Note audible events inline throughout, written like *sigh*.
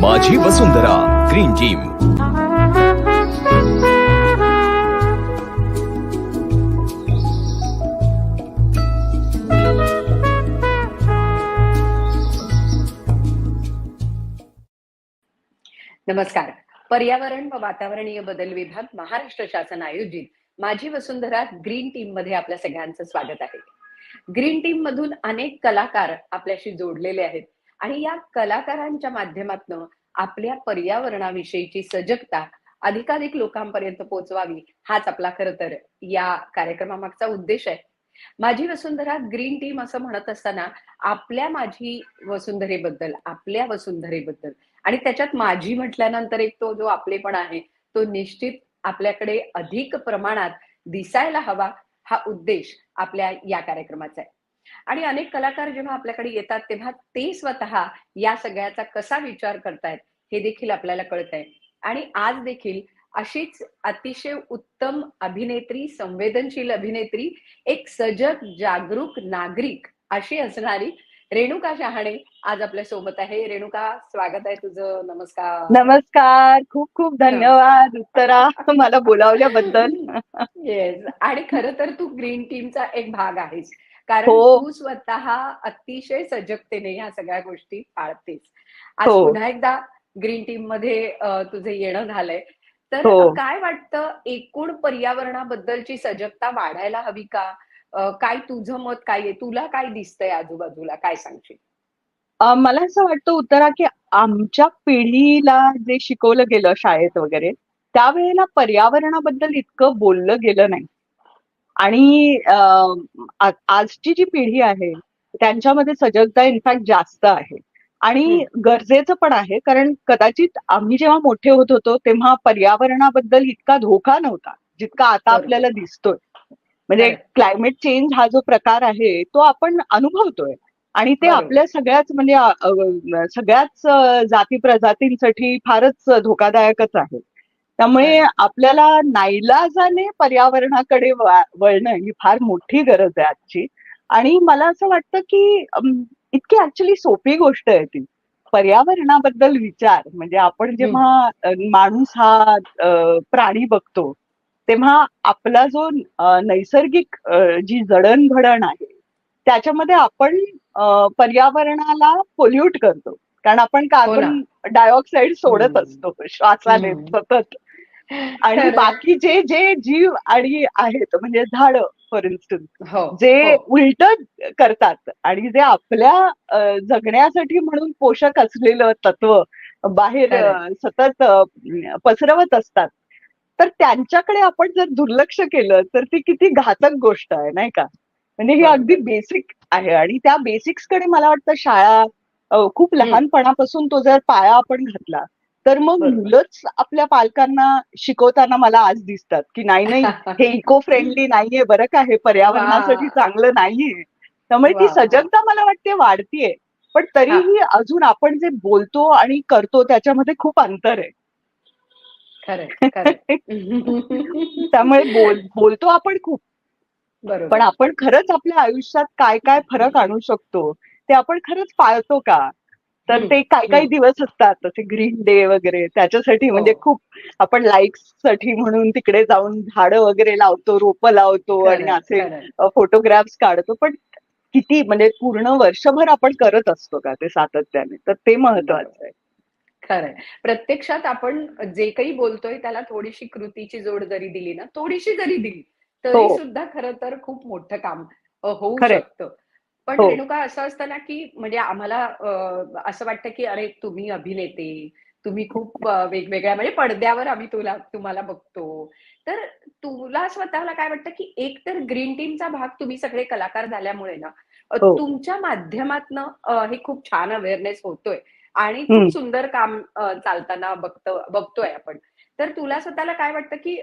माझी वसुंधरा green team नमस्कार. पर्यावरण व वातावरणीय बदल विभाग महाराष्ट्र शासन आयोजित माझी वसुंधरा ग्रीन टीममध्ये आपल्या सगळ्यांचं स्वागत आहे. ग्रीन टीम मधून अनेक कलाकार आपल्याशी जोडलेले आहेत आणि या कलाकारांच्या माध्यमातून आपल्या पर्यावरणाविषयीची सजगता अधिकाधिक लोकांपर्यंत पोहोचवावी हाच आपला खरं तर या कार्यक्रमामागचा उद्देश आहे. माझी वसुंधरा ग्रीन टीम असं म्हणत असताना आपल्या माझी वसुंधरेबद्दल आपल्या वसुंधरेबद्दल आणि त्याच्यात माझी म्हटल्यानंतर एक तो जो आपलेपण आहे तो निश्चित आपल्याकडे अधिक प्रमाणात दिसायला हवा हा उद्देश आपल्या या कार्यक्रमाचा आहे. आणि अनेक कलाकार जेव्हा आपल्याकडे येतात तेव्हा ते स्वतः या सगळ्याचा कसा विचार करतायत हे देखील आपल्याला कळत आहे आणि आज देखील अशीच अतिशय उत्तम अभिनेत्री संवेदनशील अभिनेत्री एक सजग जागरूक नागरिक अशी असणारी रेणुका शहाणे आज आपल्यासोबत आहे. रेणुका स्वागत आहे तुझं. नमस्कार. नमस्कार. खूप खूप धन्यवाद उत्तरा मला बोलावल्याबद्दल. येस आणि खरं तर तू ग्रीन टीमचा एक भाग आहेस. कारण हो. तू स्वतः अतिशय सजगतेने ह्या सगळ्या गोष्टी पाळतेस. आज हो. पुन्हा एकदा ग्रीन टीममध्ये तुझं येणं झालंय. तर हो. काय वाटतं? एकूण पर्यावरणाबद्दलची सजगता वाढायला हवी का? काय तुझं मत काय आहे? तुला काय दिसतंय आजूबाजूला? काय सांगशील? अं, मला असं वाटतं उत्तरा की आमच्या पिढीला जे शिकवलं गेलं शाळेत वगैरे त्यावेळेला पर्यावरणाबद्दल इतकं बोललं गेलं नाही. आणि आजची जी पिढी आहे त्यांच्यामध्ये सजगता इनफॅक्ट जास्त आहे. आणि गरजेचं पण आहे कारण कदाचित आम्ही जेव्हा मोठे होत होतो तेव्हा पर्यावरणाबद्दल इतका धोका नव्हता जितका आता. आपल्याला दिसतोय. म्हणजे. क्लायमेट चेंज हा जो प्रकार आहे तो आपण अनुभवतोय. आणि ते. आपल्या सगळ्याच म्हणजे सगळ्याच जाती प्रजातींसाठी फारच धोकादायकच आहे. त्यामुळे आपल्याला नाईलाजाने पर्यावरणाकडे वळणं ही फार मोठी गरज आहे आजची. आणि मला असं वाटतं की इतकी ऍक्च्युली सोपी गोष्ट आहे ती. पर्यावरणाबद्दल विचार म्हणजे आपण जेव्हा माणूस हा प्राणी बघतो तेव्हा आपला जो नैसर्गिक जी जडणघडण आहे त्याच्यामध्ये आपण पर्यावरणाला पोल्यूट करतो कारण आपण कार्बन डायऑक्साईड सोडत. असतो श्वासाने. सतत आणि. बाकी जे जे जीव आणि आहेत म्हणजे झाडं फॉर इन्स्टन्स हो जे हो. उलट करतात आणि जे आपल्या जगण्यासाठी म्हणून पोषक असलेलं तत्व बाहेर. सतत पसरवत असतात तर त्यांच्याकडे आपण जर दुर्लक्ष केलं तर ती किती घातक गोष्ट आहे नाही का म्हणजे हे. अगदी बेसिक आहे आणि त्या बेसिक्सकडे मला वाटतं शाळा खूप. लहानपणापासून तो जर पाया आपण घातला तर मग. मुलंच आपल्या पालकांना शिकवताना मला आज दिसतात की नाही नाही हे *laughs* इको फ्रेंडली नाहीये बरं का हे पर्यावरणासाठी. चांगलं नाहीये त्यामुळे ती. सजगता मला वाटते वाढतीये पण तरीही अजून आपण जे बोलतो आणि करतो त्याच्यामध्ये खूप अंतर आहे *laughs* त्यामुळे बोल बोलतो आपण खूप. पण आपण खरंच आपल्या आयुष्यात काय काय फरक आणू शकतो ते आपण खरंच पाळतो का? तर ते काय काही. दिवस असतात तसे ग्रीन डे वगैरे त्याच्यासाठी म्हणजे हो. खूप आपण लाईक्ससाठी म्हणून तिकडे जाऊन झाडं वगैरे लावतो रोपं लावतो आणि असे. फोटोग्राफ्स काढतो. पण किती म्हणजे पूर्ण वर्षभर आपण करत असतो का ते सातत्याने? तर ते महत्वाचं आहे. खरंय प्रत्यक्षात आपण जे काही बोलतोय त्याला थोडीशी कृतीची जोड जरी दिली ना थोडीशी जरी दिली तरी हो. सुद्धा खरं तर खूप मोठं काम होऊ. शकतं पण हो. रेणुका असं असतं ना की म्हणजे आम्हाला असं वाटतं की अरे तुम्ही अभिनेते तुम्ही खूप वेगवेगळ्या म्हणजे पडद्यावर आम्ही तुला तुम्हाला बघतो तर तुला स्वतःला काय वाटतं की एक तर ग्रीन टीमचा भाग तुम्ही सगळे कलाकार झाल्यामुळे ना हो. तुमच्या माध्यमातनं हे खूप छान अवेअरनेस होतोय आणि. खूप सुंदर काम चालताना बघतो बघतोय आपण. तर तुला स्वतःला काय वाटतं की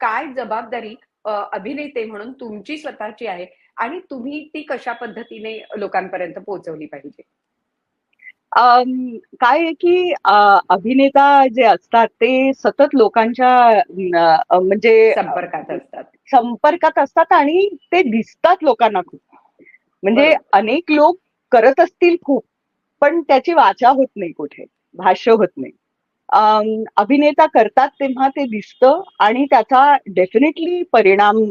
काय जबाबदारी अभिनेते म्हणून तुमची स्वतःची आहे आणि तुम्ही ती कशा पद्धतीने लोकांपर्यंत पोहोचवली पाहिजे? काय आहे की अभिनेता जे असतात ते सतत लोकांच्या म्हणजे संपर्कात असतात. संपर्कात असतात आणि ते दिसतात लोकांना खूप. म्हणजे. अनेक लोक करत असतील खूप. पण त्याची वाचा होत नाही कुठे भाष्य होत नाही. अभिनेता करतात तेव्हा ते दिसतं आणि त्याचा डेफिनेटली परिणाम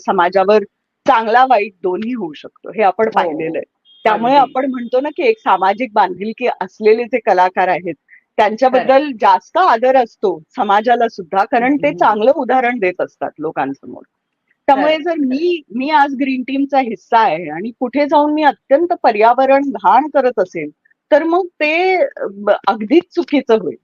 समाजावर चांगला वाईट दोन्ही होऊ शकतो हे आपण पाहिलेलं आहे. त्यामुळे हो. आपण म्हणतो ना की एक सामाजिक बांधिलकी असलेले जे कलाकार आहेत त्यांच्याबद्दल जास्त आदर असतो समाजाला सुद्धा कारण ते. चांगलं उदाहरण देत असतात लोकांसमोर. त्यामुळे जर मी मी आज ग्रीन टीमचा हिस्सा आहे आणि कुठे जाऊन मी अत्यंत पर्यावरण घाण करत असेल तर मग ते अगदीच चुकीचं होईल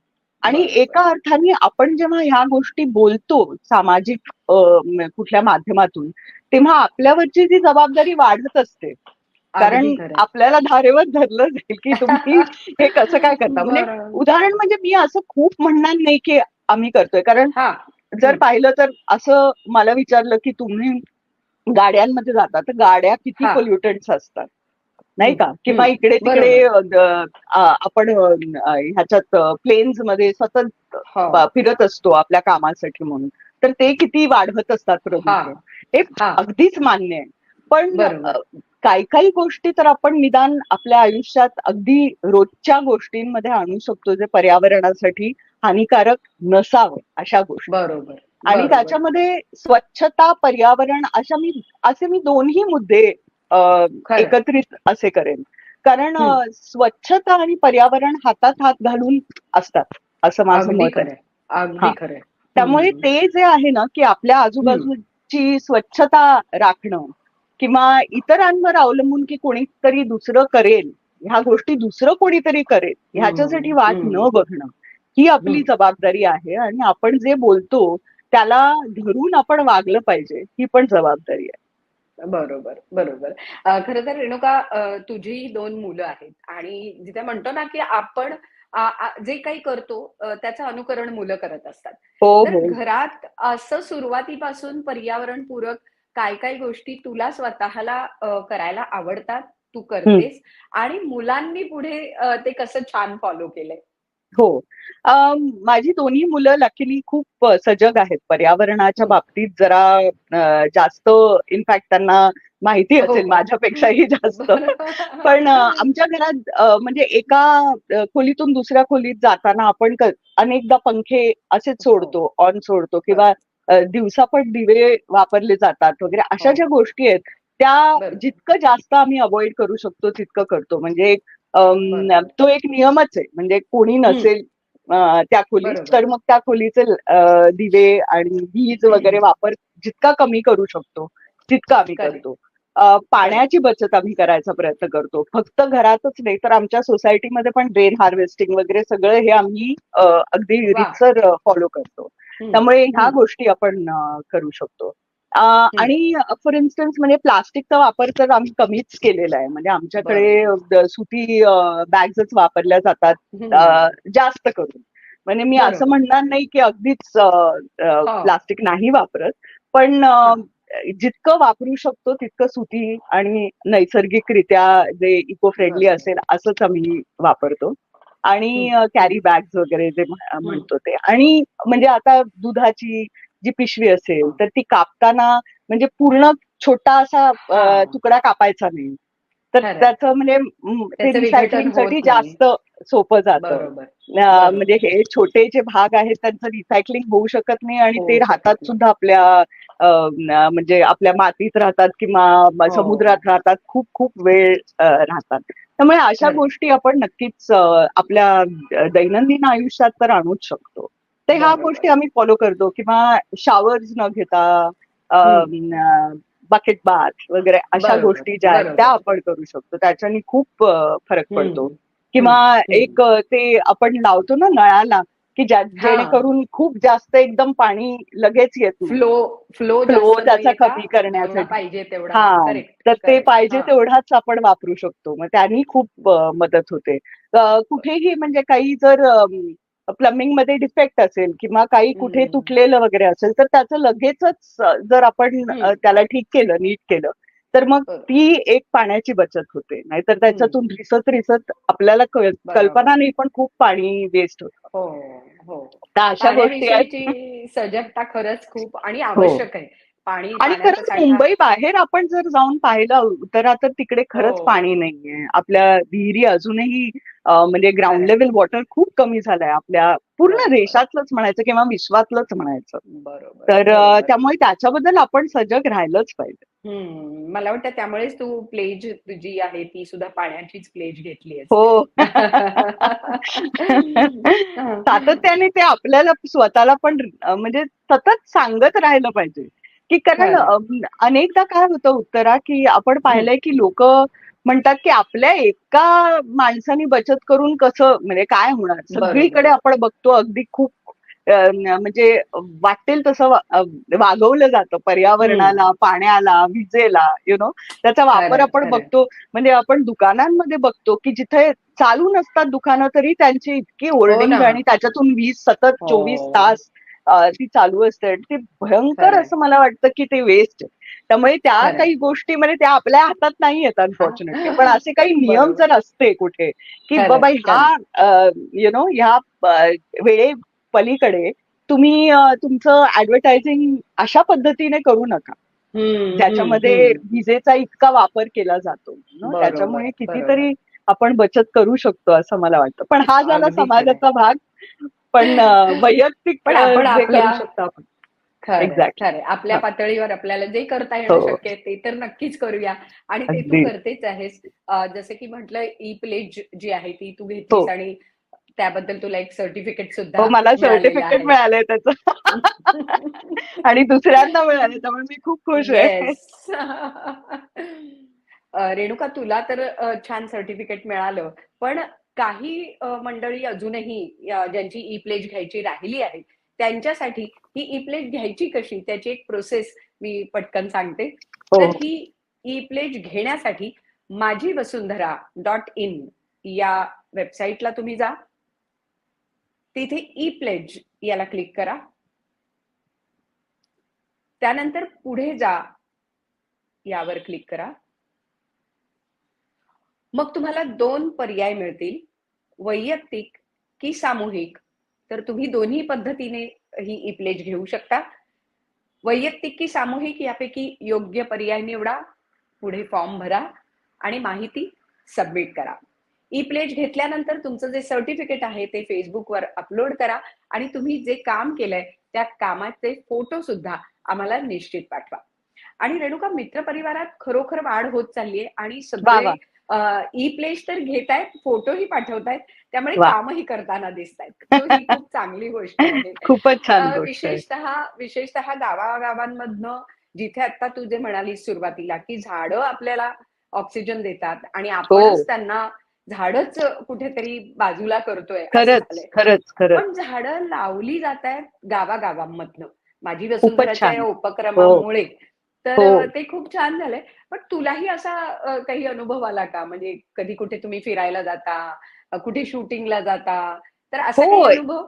आणि. एका अर्थाने आपण जेव्हा ह्या गोष्टी बोलतो सामाजिक कुठल्या माध्यमातून तेव्हा आपल्यावरची जी जबाबदारी वाढत असते कारण. आपल्याला धारेवर धरलं जाईल की तुम्ही *laughs* हे कसं काय करता म्हणजे. उदाहरण म्हणजे मी असं खूप म्हणणार नाही की आम्ही करतोय कारण जर. पाहिलं तर असं मला विचारलं की तुम्ही गाड्यांमध्ये जाता तर गाड्या किती. पोल्युटंट्स असतात नाही का. किंवा. इकडे तिकडे आपण ह्याच्यात प्लेन्समध्ये सतत हो. फिरत असतो आपल्या कामासाठी म्हणून तर ते किती वाढवत असतात प्रदूषण हे. अगदीच मान्य आहे पण काही काही गोष्टी तर आपण निदान आपल्या आयुष्यात अगदी रोजच्या गोष्टींमध्ये आणू शकतो जे पर्यावरणासाठी हानिकारक नसावं अशा गोष्टी बरोबर आणि. त्याच्यामध्ये स्वच्छता पर्यावरण अशा मी असे मी दोन्ही मुद्दे. एकत्रित असे करेन कारण. स्वच्छता आणि पर्यावरण हातात हात घालून असतात असं माझं मत आहे त्यामुळे. ते जे आहे ना की आपल्या आजूबाजूची स्वच्छता राखणं किंवा इतरांवर अवलंबून की कोणीतरी दुसरं करेल ह्या गोष्टी दुसरं कोणीतरी करेल ह्याच्यासाठी वाट. न बघणं ही आपली. जबाबदारी आहे आणि आपण जे बोलतो त्याला धरून आपण वागलं पाहिजे ही पण जबाबदारी आहे बरोबर बरोबर. खरं तर रेणुका तुझी दोन मुलं आहेत आणि जिथे म्हणतो ना की आपण जे काही करतो त्याचं अनुकरण मुलं करत असतात. हो तर हो. घरात असं सुरुवातीपासून पर्यावरणपूरक काय काय गोष्टी तुला स्वतःला करायला आवडतात तू करतेस आणि मुलांनी पुढे ते कसं छान फॉलो केलंय? हो माझी दोन्ही मुलं लकीली खूप सजग आहेत पर्यावरणाच्या हं. बाबतीत जरा जास्त इनफॅक्ट त्यांना माहिती हो असेल का? माझ्यापेक्षाही जास्त. *laughs* पण आमच्या घरात म्हणजे एका खोलीतून दुसऱ्या खोलीत जाताना आपण अनेकदा पंखे असेच सोडतो ऑन सोडतो किंवा दिवसा पण दिवे वापरले जातात वगैरे अशा हो. ज्या गोष्टी आहेत त्या. जितकं जास्त आम्ही अवॉइड करू शकतो तितकं करतो म्हणजे बरोबर. तो एक नियमच आहे म्हणजे कोणी नसेल त्या खोलीत. तर मग त्या खोलीचे दिवे आणि वीज वगैरे वापर जितका कमी करू शकतो तितका आम्ही. करतो पाण्याची बचत आम्ही करायचा प्रयत्न करतो फक्त घरातच नाही तर आमच्या सोसायटीमध्ये पण ड्रेन हार्वेस्टिंग वगैरे सगळं हे आम्ही अगदी. रितसर फॉलो करतो. त्यामुळे ह्या. गोष्टी आपण करू शकतो आणि फॉर इन्स्टन्स म्हणजे प्लास्टिकचा वापर तर आम्ही कमीच केलेला आहे म्हणजे आमच्याकडे सुती बॅग्सच वापरल्या जातात जास्त करून म्हणजे मी. असं म्हणणार नाही की अगदीच हो. प्लास्टिक नाही वापरत पण. जितकं वापरू शकतो तितकं सुती आणि नैसर्गिकरित्या जे इको फ्रेंडली. असेल असंच आम्ही वापरतो आणि. कॅरी बॅग्स वगैरे जे म्ह- म्हणतो ते आणि म्हणजे आता दुधाची जी पिशवी असेल हा. तर ती कापताना म्हणजे पूर्ण छोटा असा हा. तुकडा कापायचा नाही तर. त्याचं म्हणजे ते त्याचं रिसायकलिंग विघटन होत साठी नाही. जास्त सोपं जातं. म्हणजे हे छोटे जे भाग आहेत त्यांचं रिसायकलिंग होऊ शकत नाही आणि होऊ ते राहतात. सुद्धा आपल्या म्हणजे आपल्या मातीत राहतात किंवा हो. समुद्रात राहतात खूप खूप वेळ राहतात त्यामुळे अशा. गोष्टी आपण नक्कीच आपल्या दैनंदिन आयुष्यात तर आणूच शकतो तर ह्या. गोष्टी आम्ही फॉलो करतो. किंवा शावर्स न घेता बकेट बाथ वगैरे अशा गोष्टी ज्या आहेत. त्या आपण करू शकतो. त्याच्याने खूप फरक. पडतो. किंवा. एक ते आपण लावतो ना नळाला की ज्या. जेणेकरून खूप जास्त एकदम पाणी लगेच येत फ्लो फ्लो फ्लो त्याचा कमी करण्यासाठी. पाहिजे तेवढा. हा. तर ते पाहिजे तेवढाच आपण वापरू शकतो. मग त्यांनी खूप मदत होते. कुठेही म्हणजे काही जर प्लंबिंगमध्ये डिफेक्ट असेल किंवा काही कुठे. तुटलेलं वगैरे असेल तर त्याचं लगेचच जर आपण. त्याला ठीक केलं नीट केलं तर मग. ती एक पाण्याची बचत होते नाहीतर त्याच्यातून रिसत रिसत आपल्याला. कल्पना नाही पण खूप पाणी वेस्ट होतं हो हो अशा गोष्टी सजगता खरंच खूप आणि आवश्यक आहे पाणी आणि खरंच मुंबई बाहेर आपण जर जाऊन पाहिलं तर तिकडे खरंच हो. पाणी नाहीये आपल्या विहिरी अजूनही म्हणजे ग्राउंड. लेवल वॉटर खूप कमी झालंय आपल्या पूर्ण. देशातलंच म्हणायचं किंवा विश्वातलंच म्हणायचं बरोबर तर. त्यामुळे त्याच्याबद्दल आपण सजग राहिलंच पाहिजे मला वाटतं त्यामुळेच तू प्लेज जी आहे ती सुद्धा पाण्याचीच प्लेज घेतली हो *laughs* सातत्याने ते आपल्याला स्वतःला पण म्हणजे सतत सांगत राहिलं पाहिजे की कारण अनेकदा काय होतं उत्तरा की आपण पाहिलंय की लोक म्हणतात की आपल्या एका माणसाने बचत करून कसं म्हणजे काय होणार. सगळीकडे आपण बघतो अगदी खूप म्हणजे वाटेल तसं वागवलं जातं पर्यावरणाला पाण्याला विजेला यु नो त्याचा वापर आपण. बघतो म्हणजे आपण दुकानांमध्ये बघतो की जिथे चालू नसतात दुकानं तरी त्यांची इतकी हो ना. आणि त्याच्यातून वीस सतत हो. चोवीस तास ती चालू असते आणि ते भयंकर. असं मला वाटतं की ते वेस्ट त्यामुळे त्या. काही गोष्टी म्हणजे त्या आपल्या हातात नाही येत अनफॉर्च्युनेटली पण असे काही नियम. जर असते कुठे की बाबा ह्या यु नो ह्या वेळे पलीकडे तुम्ही तुमचं ऍडव्हर्टायझिंग अशा पद्धतीने करू नका हम्म, विजेचा इतका वापर केला जातो त्याच्यामुळे. कितीतरी आपण बचत करू शकतो असं मला वाटतं पण हा झाला. समाजाचा भाग पण वैयक्तिक पण आपण करू शकतो आपण. आपल्या. पातळीवर आपल्याला जे करता येणं हो. शक्य आहे ते तर नक्कीच करूया आणि ते तू. करतेच आहेस जसं की म्हटलं ई प्लेज जी आहे ती तू घेतलीस हो. आणि त्याबद्दल तुला एक सर्टिफिकेट सुद्धा हो मला सर्टिफिकेट. मिळालंय त्याचं *laughs* आणि दुसऱ्यांदा मिळाले त्यामुळे मी खूप खुश आहे *laughs* रेणुका तुला तर छान सर्टिफिकेट मिळालं पण काही मंडळी अजूनही ज्यांची ई प्लेज घ्यायची राहिली आहे त्यांच्यासाठी ही ई प्लेज घ्यायची कशी? त्याची एक प्रोसेस मी पटकन सांगते. हो. तर ही ई प्लेज घेण्यासाठी माझी वसुंधरा डॉट इन या वेबसाईटला तुम्ही जा. तिथे ई प्लेज याला क्लिक करा. त्यानंतर पुढे जा यावर क्लिक करा. मग तुम्हाला दोन पर्याय मिळतील वैयक्तिक की सामूहिक. तर तुम्ही दोन्ही पद्धतीने ही ई प्लेज घेऊ शकता. वैयक्तिक की सामूहिक यापैकी योग्य पर्याय निवडा पुढे फॉर्म भरा आणि माहिती सबमिट करा. ई प्लेज घेतल्यानंतर तुमचं जे सर्टिफिकेट आहे ते फेसबुकवर अपलोड करा आणि तुम्ही जे काम केलंय त्या कामाचे फोटो सुद्धा आम्हाला निश्चित पाठवा. आणि रेणुका मित्र परिवारात खरोखर वाढ होत चाललीये आणि वा. सगळे. ई प्लेज तर घेतायत फोटोही पाठवतायत. त्यामुळे. कामही करताना दिसत आहेत ही खूप चांगली गोष्ट आहे. *laughs* खूपच छान विशेषतः विशेषतः गावागावांमधनं जिथे आता तू जे म्हणालीस सुरुवातीला की झाडं आपल्याला ऑक्सिजन देतात आणि आपणच त्यांना झाडच कुठेतरी बाजूला करतोय खरंच पण झाडं लावली जात आहेत गावागावांमधनं माझी. वसुंधराच्या या उपक्रमामुळे. तर हो. ते खूप छान झालंय. पण तुलाही असा काही अनुभव आला का? म्हणजे कधी कुठे तुम्ही फिरायला जाता कुठे शूटिंगला जाता? तर असा. काही अनुभव?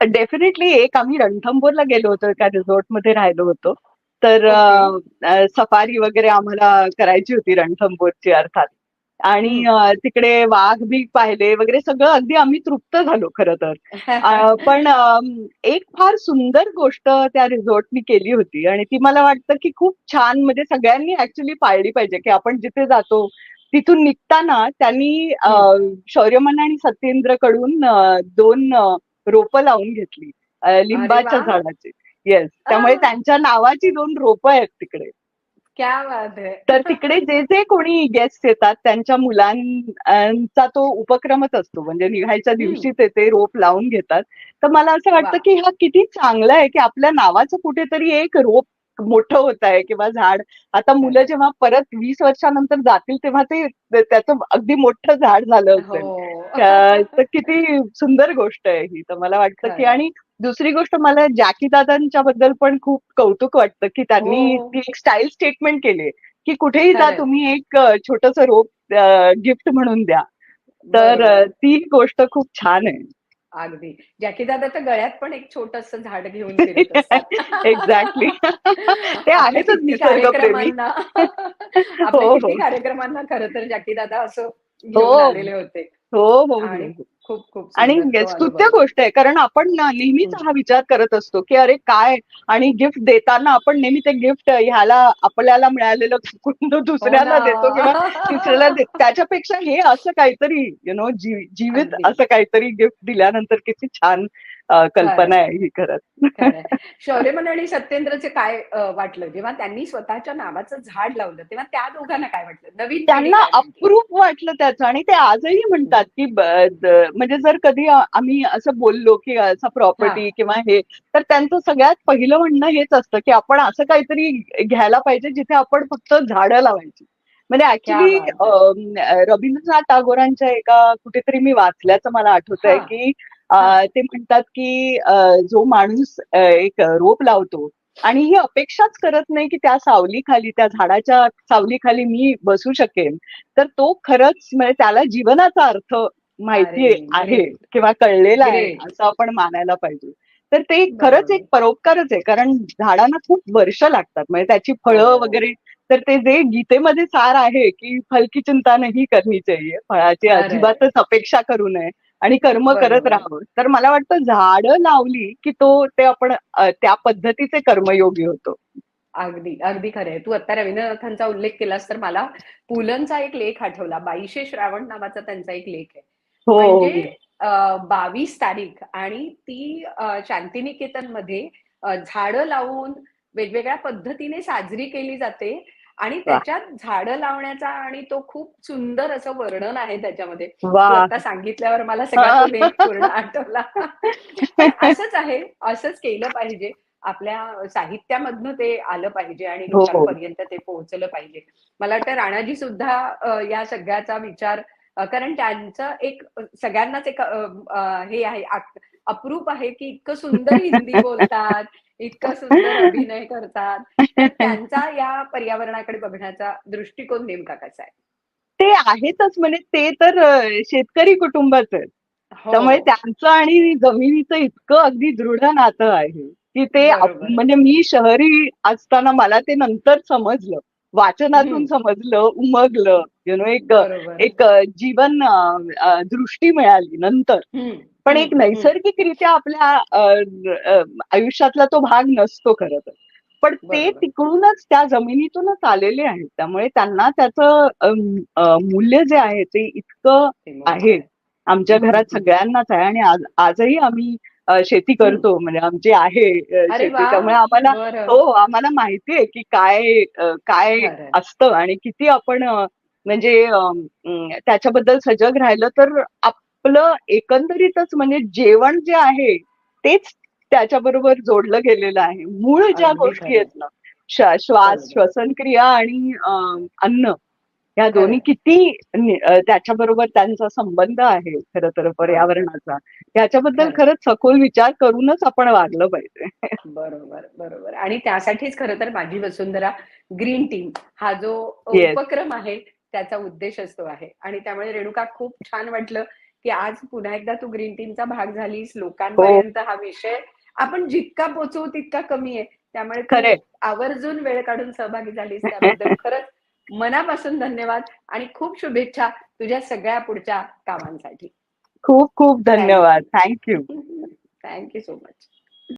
डेफिनेटली एक आम्ही रणथंबोरला गेलो होतो एका रिसॉर्टमध्ये राहिलो होतो. तर सफारी वगैरे आम्हाला करायची होती रणथंबोरची अर्थात. आणि तिकडे वाघ बी पाहिले वगैरे सगळं अगदी आम्ही तृप्त झालो खरं तर. *laughs* पण एक फार सुंदर गोष्ट त्या रिसॉर्टनी केली होती आणि ती मला वाटतं की खूप छान म्हणजे सगळ्यांनी ऍक्च्युली पाळली पाहिजे की आपण जिथे जातो तिथून निघताना त्यांनी शौर्यमन आणि सत्येंद्रकडून दोन रोपं लावून घेतली लिंबाच्या. झाडाची. येस त्यामुळे. त्यांच्या नावाची दोन रोपं आहेत तिकडे. तर तिकडे जे जे कोणी गेस्ट येतात त्यांच्या मुलांचा तो उपक्रमच असतो. म्हणजे निघायच्या हम्म. दिवशी ते ते रोप लावून घेतात. तर मला असं वाटतं. की हा किती चांगला आहे की आपल्या नावाचं कुठेतरी एक रोप मोठं होत आहे किंवा झाड. आता मुलं जेव्हा परत वीस वर्षानंतर जातील तेव्हा ते त्याचं अगदी मोठं झाड झालं असेल. हो. तर किती सुंदर गोष्ट आहे ही. तर मला वाटतं की. आणि दुसरी गोष्ट मला जॅकी दादांच्या बद्दल पण खूप कौतुक वाटतं की त्यांनी हो. ती एक स्टाईल स्टेटमेंट केली की कुठेही जा. तुम्ही एक छोटस रोप गिफ्ट म्हणून द्या तर ती गोष्ट खूप छान आहे अगदी जॅकी दादा तर गळ्यात पण एक छोटस झाड घेऊन. एक्झॅक्टली *laughs* ते निसर्गप्रेमी कार्यक्रमांना *laughs* हो, हो. कार्यक्रमांना खरं तर जॅकी दादा असं हो. घेऊन आलेले होते हो हो. खूप खूप आणि स्तुत्य. गोष्ट आहे कारण आपण ना नेहमीच. हा विचार करत असतो की अरे काय आणि गिफ्ट देताना आपण नेहमी ते गिफ्ट ह्याला आपल्याला मिळालेलं हो दुसऱ्याला ना. देतो किंवा *laughs* तिसऱ्याला दे त्याच्यापेक्षा हे असं काहीतरी यु नो जीवित. असं काहीतरी गिफ्ट दिल्यानंतर किती छान कल्पना आहे ही खरंच. *laughs* शौर्यमन आणि सत्येंद्रचे काय वाटलं जेव्हा त्यांनी स्वतःच्या नावाचं झाड लावलं तेव्हा त्या दोघांना काय वाटलं नवीन त्यांना? अप्रूप वाटलं त्याचं आणि ते आजही म्हणतात की म्हणजे जर कधी आम्ही असं बोललो की असं प्रॉपर्टी किंवा हे तर त्यांचं सगळ्यात पहिलं म्हणणं हेच असतं की आपण असं काहीतरी घ्यायला पाहिजे जिथे आपण फक्त झाडं लावायची म्हणजे ऍक्च्युली रवींद्रनाथ टागोरांच्या एका कुठेतरी मी वाचल्याचं मला आठवत आहे. की. ते म्हणतात की जो माणूस एक रोप लावतो आणि ही अपेक्षाच करत नाही की त्या सावलीखाली त्या झाडाच्या सावलीखाली मी बसू शकेन तर तो खरंच म्हणजे त्याला जीवनाचा अर्थ माहिती आहे. किंवा कळलेला आहे. असं आपण मानायला पाहिजे तर ते खरंच. एक परोपकारच आहे कारण झाडांना खूप वर्ष लागतात म्हणजे त्याची फळं हो. वगैरे तर ते जे गीतेमध्ये सार आहे की फलकी चिंता नाही करणी चाहिए फळाची. अजिबातच अपेक्षा करू नये आणि कर्म करत. राहावं. तर मला वाटतं झाडं लावली की तो ते आपण त्या पद्धतीचे कर्मयोगी होतो. अगदी अगदी खरंय तू आता रवींद्रनाथांचा उल्लेख केलास तर मला पुलंचा एक लेख आठवला. बाईशे श्रावण नावाचा त्यांचा एक लेख आहे. हो म्हणजे बावीस तारीख आणि ती शांतिनिकेतनमध्ये झाडं लावून वेगवेगळ्या पद्धतीने साजरी केली जाते. आणि त्याच्यात झाडं लावण्याचा आणि तो खूप सुंदर असं वर्णन आहे त्याच्यामध्ये. आता सांगितल्यावर मला सगळा तो लेख पूर्ण *laughs* आठवला. असंच आहे. असंच केलं पाहिजे. आपल्या साहित्यामधनं ते आलं पाहिजे आणि हो. लोकांपर्यंत ते पोहोचलं पाहिजे. मला वाटतं राणाजी सुद्धा या सगळ्याचा विचार कारण त्यांचं एक सगळ्यांनाच एक हे आहे अप्रूप आहे की इतकं सुंदर हिंदी *laughs* बोलतात इतकं सुंदर अभिनय करतात त्यांचा या पर्यावरणाकडे बघण्याचा दृष्टिकोन नेमका कसा आहे ते आहेतच म्हणजे ते तर शेतकरी कुटुंबाच हो. त्यामुळे त्यांचं आणि जमिनीचं इतकं अगदी दृढ नातं आहे की ते. म्हणजे मी शहरी असताना मला ते नंतर समजलं वाचनातून. समजलं उमगलं यु नो एक एक जीवन दृष्टी मिळाली नंतर. पण एक. नैसर्गिकरित्या आपल्या आयुष्यातला तो भाग नसतो खरं तर पण ते. तिकडूनच त्या जमिनीतूनच आलेले आहेत त्यामुळे त्यांना त्याचं मूल्य जे आहे ते इतकं आहे आमच्या घरात. सगळ्यांनाच आहे आणि आज आजही आम्ही शेती करतो म्हणजे आमची आहे शेती त्यामुळे आम्हाला हो आम्हाला माहितीये की काय काय. असतं आणि किती आपण म्हणजे त्याच्याबद्दल सजग राहिलं तर आपलं एकंदरीतच म्हणजे जेवण जे आहे तेच त्याच्याबरोबर जोडलं गेलेलं आहे मूळ ज्या गोष्टी. आहेत ना श्वा- श्वास. श्वसनक्रिया आणि अन्न या दोन्ही. किती त्याच्याबरोबर त्यांचा संबंध आहे खरं तर पर्यावरणाचा त्याच्याबद्दल. खरंच सखोल विचार करूनच आपण वागलं पाहिजे *laughs* बरोबर बरोबर आणि त्यासाठीच खरं तर माझी वसुंधरा ग्रीन टीम हा जो. उपक्रम आहे त्याचा उद्देशच तो आहे आणि त्यामुळे रेणुका खूप छान वाटलं की आज पुन्हा एकदा तू ग्रीन टीमचा भाग झालीस लोकांपर्यंत हा विषय आपण जितका पोचवू तितका कमी आहे त्यामुळे. आवर्जून वेळ काढून सहभागी झालीस *laughs* त्याबद्दल खरंच मनापासून धन्यवाद आणि खूप शुभेच्छा तुझ्या सगळ्या पुढच्या कामांसाठी. खूप खूप धन्यवाद. Thank you thank you so much